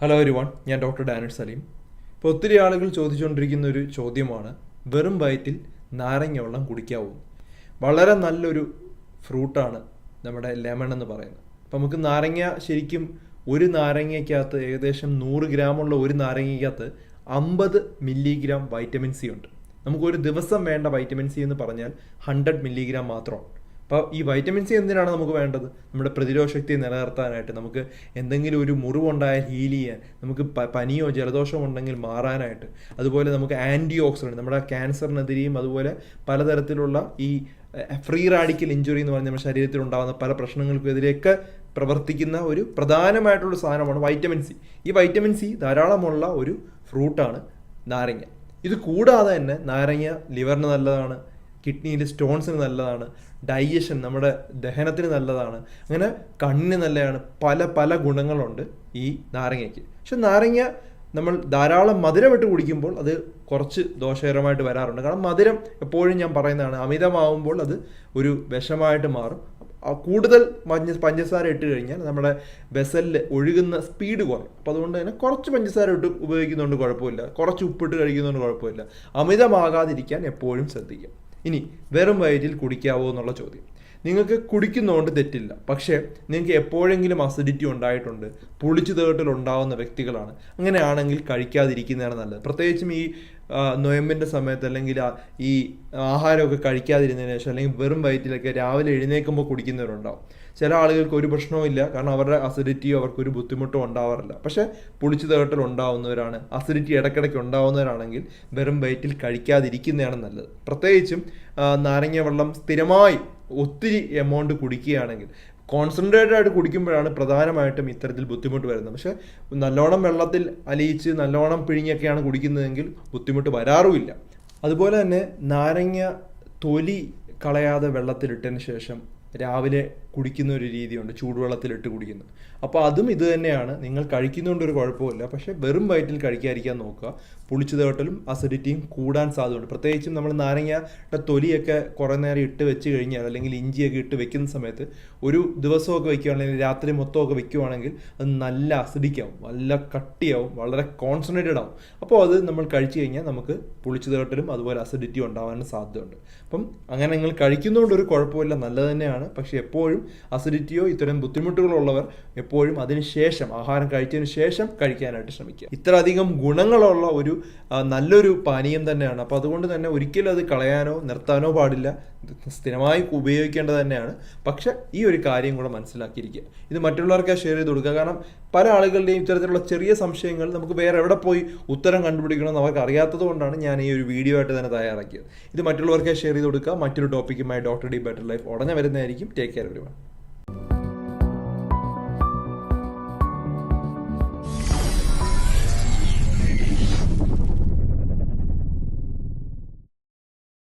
Hello everyone ഞാൻ doctor ഡാനിഡ് Saleem ഇപ്പോൾ ഒത്തിരി ആളുകൾ ചോദിച്ചുകൊണ്ടിരിക്കുന്ന ഒരു ചോദ്യമാണ് വെറും വയറ്റിൽ നാരങ്ങ വെള്ളം കുടിക്കാവൂ. വളരെ നല്ലൊരു ഫ്രൂട്ടാണ് നമ്മുടെ ലെമൺ എന്ന് പറയുന്നത്. അപ്പം നമുക്ക് നാരങ്ങ ശരിക്കും ഒരു നാരങ്ങയ്ക്കകത്ത് ഏകദേശം നൂറ് ഗ്രാമുള്ള ഒരു നാരങ്ങയ്ക്കകത്ത് അമ്പത് മില്ലിഗ്രാം വൈറ്റമിൻ സി ഉണ്ട്. നമുക്കൊരു ദിവസം വേണ്ട വൈറ്റമിൻ സി എന്ന് പറഞ്ഞാൽ ഹൺഡ്രഡ് മില്ലിഗ്രാം മാത്രമാണ് അപ്പോൾ ഈ വൈറ്റമിൻ സി എന്തിനാണ് നമുക്ക് വേണ്ടത്? നമ്മുടെ പ്രതിരോധ ശക്തി നിലനിർത്താനായിട്ട് നമുക്ക് എന്തെങ്കിലും ഒരു മുറിവുണ്ടായാൽ ഹീൽ ചെയ്യാൻ നമുക്ക് പനിയോ ജലദോഷമോ ഉണ്ടെങ്കിൽ മാറാനായിട്ട്. അതുപോലെ നമുക്ക് ആന്റി ഓക്സിഡന്റ് നമ്മുടെ ക്യാൻസറിനെതിരെയും അതുപോലെ പലതരത്തിലുള്ള ഈ ഫ്രീ റാഡിക്കൽ ഇഞ്ചുറി എന്ന് പറഞ്ഞ നമ്മുടെ ശരീരത്തിൽ ഉണ്ടാകുന്ന പല പ്രശ്നങ്ങൾക്കും എതിരെയൊക്കെ പ്രവർത്തിക്കുന്ന ഒരു പ്രധാനമായിട്ടുള്ള സാധനമാണ് വൈറ്റമിൻ സി ഈ വൈറ്റമിൻ സി ധാരാളമുള്ള ഒരു ഫ്രൂട്ടാണ് നാരങ്ങ. ഇത് കൂടാതെ തന്നെ നാരങ്ങ ലിവറിന് നല്ലതാണ്. കിഡ്നിയിൽ സ്റ്റോൺസിന് നല്ലതാണ് ഡൈജഷൻ നമ്മുടെ ദഹനത്തിന് നല്ലതാണ് അങ്ങനെ കണ്ണിന് നല്ലതാണ് പല പല ഗുണങ്ങളുണ്ട് ഈ നാരങ്ങയ്ക്ക്. പക്ഷെ നാരങ്ങ നമ്മൾ ധാരാളം മധുരമിട്ട് കുടിക്കുമ്പോൾ അത് കുറച്ച് ദോഷകരമായിട്ട് വരാറുണ്ട്. കാരണം മധുരം എപ്പോഴും ഞാൻ പറയുന്നതാണ് അമിതമാവുമ്പോൾ അത് ഒരു വിഷമായിട്ട് മാറും. കൂടുതൽ മഞ്ഞ പഞ്ചസാര ഇട്ട് കഴിഞ്ഞാൽ നമ്മുടെ വെസലിൽ ഒഴുകുന്ന സ്പീഡ് കുറയും. അപ്പോൾ അതുകൊണ്ട് തന്നെ കുറച്ച് പഞ്ചസാര ഇട്ട് ഉപയോഗിക്കുന്നതുകൊണ്ട് കുഴപ്പമില്ല കുറച്ച് ഉപ്പിട്ട് കഴിക്കുന്നതുകൊണ്ട് കുഴപ്പമില്ല. അമിതമാകാതിരിക്കാൻ എപ്പോഴും ശ്രദ്ധിക്കുക. ഇനി വെറും വയറ്റിൽ കുടിക്കാവോ എന്നുള്ള ചോദ്യം. നിങ്ങൾക്ക് കുടിക്കുന്നതുകൊണ്ട് തെറ്റില്ല. പക്ഷേ നിങ്ങൾക്ക് എപ്പോഴെങ്കിലും അസിഡിറ്റി ഉണ്ടായിട്ടുണ്ട്. പുളിച്ചു തേട്ടിൽ ഉണ്ടാവുന്ന വ്യക്തികളാണ്. അങ്ങനെയാണെങ്കിൽ കഴിക്കാതിരിക്കുന്നതാണ് നല്ലത്. പ്രത്യേകിച്ചും ഈ നൊയമ്പിന്റെ സമയത്ത് അല്ലെങ്കിൽ ഈ ആഹാരമൊക്കെ കഴിക്കാതിരുന്നതിന് ശേഷം അല്ലെങ്കിൽ വെറും വയറ്റിലൊക്കെ രാവിലെ എഴുന്നേൽക്കുമ്പോൾ കുടിക്കുന്നവരുണ്ടാവും. ചില ആളുകൾക്ക് ഒരു പ്രശ്നവും ഇല്ല. കാരണം അവരുടെ അസിഡിറ്റിയോ അവർക്കൊരു ബുദ്ധിമുട്ടോ ഉണ്ടാവാറില്ല. പക്ഷേ പുളിച്ചു തേട്ടൽ ഉണ്ടാവുന്നവരാണ് അസിഡിറ്റി ഇടയ്ക്കിടയ്ക്ക് ഉണ്ടാവുന്നവരാണെങ്കിൽ വെറും വയറ്റിൽ കഴിക്കാതിരിക്കുന്നതാണ് നല്ലത്. പ്രത്യേകിച്ചും നാരങ്ങ വെള്ളം സ്ഥിരമായി ഒത്തിരി എമൗണ്ട് കുടിക്കുകയാണെങ്കിൽ കോൺസെൻട്രേറ്റഡ് ആയിട്ട് കുടിക്കുമ്പോഴാണ് പ്രധാനമായിട്ടും ഇത്തരത്തിൽ ബുദ്ധിമുട്ട് വരുന്നത്. പക്ഷേ നല്ലോണം വെള്ളത്തിൽ അലിയിച്ച് നല്ലോണം പിഴിഞ്ഞൊക്കെയാണ് കുടിക്കുന്നതെങ്കിൽ ബുദ്ധിമുട്ട് വരാറുമില്ല. അതുപോലെ തന്നെ നാരങ്ങ തൊലി കളയാതെ വെള്ളത്തിലിട്ടതിന് ശേഷം രാവിലെ കുടിക്കുന്ന ഒരു രീതിയുണ്ട് ചൂടുവെള്ളത്തിലിട്ട് കുടിക്കുന്നത്. അപ്പോൾ അതും ഇത് തന്നെയാണ്. നിങ്ങൾ കഴിക്കുന്നതുകൊണ്ട് ഒരു കുഴപ്പമില്ല പക്ഷേ വെറും വയറ്റിൽ കഴിക്കാതിരിക്കാൻ നോക്കുക. പുളിച്ചു തേട്ടലും അസിഡിറ്റിയും കൂടാൻ സാധ്യതയുണ്ട്. പ്രത്യേകിച്ചും നമ്മൾ നാരങ്ങയുടെ തൊലിയൊക്കെ കുറേ നേരം ഇട്ട് വെച്ച് കഴിഞ്ഞാൽ അല്ലെങ്കിൽ ഇഞ്ചിയൊക്കെ ഇട്ട് വെക്കുന്ന സമയത്ത് ഒരു ദിവസമൊക്കെ വെക്കുകയാണെങ്കിൽ രാത്രി മൊത്തമൊക്കെ വെക്കുകയാണെങ്കിൽ അത് നല്ല അസിഡിക്കാവും നല്ല കട്ടിയാവും. വളരെ കോൺസെൻട്രേറ്റഡ് ആവും. അപ്പോൾ അത് നമ്മൾ കഴിച്ചു കഴിഞ്ഞാൽ നമുക്ക് പുളിച്ചു തേട്ടലും അതുപോലെ അസിഡിറ്റി ഉണ്ടാവാനും സാധ്യതയുണ്ട്. അപ്പം അങ്ങനെ നിങ്ങൾ കഴിക്കുന്നതുകൊണ്ട് ഒരു കുഴപ്പമില്ല നല്ലത് തന്നെയാണ്. പക്ഷേ എപ്പോഴും അസിഡിറ്റിയോ ഇത്തരം ബുദ്ധിമുട്ടുകളോ ഉള്ളവർ എപ്പോഴും അതിന് ശേഷം ആഹാരം കഴിച്ചതിന് ശേഷം കഴിക്കാനായിട്ട് ശ്രമിക്കുക. ഇത്ര അധികം ഗുണങ്ങളുള്ള ഒരു നല്ലൊരു പാനീയം തന്നെയാണ്. അപ്പോൾ അതുകൊണ്ട് തന്നെ ഒരിക്കലും അത് കളയാനോ നിർത്താനോ പാടില്ല. സ്ഥിരമായി ഉപയോഗിക്കേണ്ടത് തന്നെയാണ്. പക്ഷെ ഈ ഒരു കാര്യം കൂടെ മനസ്സിലാക്കിയിരിക്കുക. ഇത് മറ്റുള്ളവർക്ക് ഷെയർ ചെയ്ത് കൊടുക്കുക. കാരണം പല ആളുകളുടെയും ഇത്തരത്തിലുള്ള ചെറിയ സംശയങ്ങൾ നമുക്ക് വേറെ എവിടെ പോയി ഉത്തരം കണ്ടുപിടിക്കണമെന്ന് അവർക്ക് അറിയാത്തത് കൊണ്ടാണ് ഞാൻ ഈ ഒരു വീഡിയോ ആയിട്ട് തന്നെ തയ്യാറാക്കിയത്. ഇത് മറ്റുള്ളവർക്ക് ഷെയർ ചെയ്ത് കൊടുക്കുക. മറ്റൊരു ടോപ്പിക്കുമായി ഡോക്ടർ ഡി ബെറ്റർ ലൈഫ് ഉടനെ വരുന്നതായിരിക്കും. ടേക്ക് കെയർ വരുവാൻ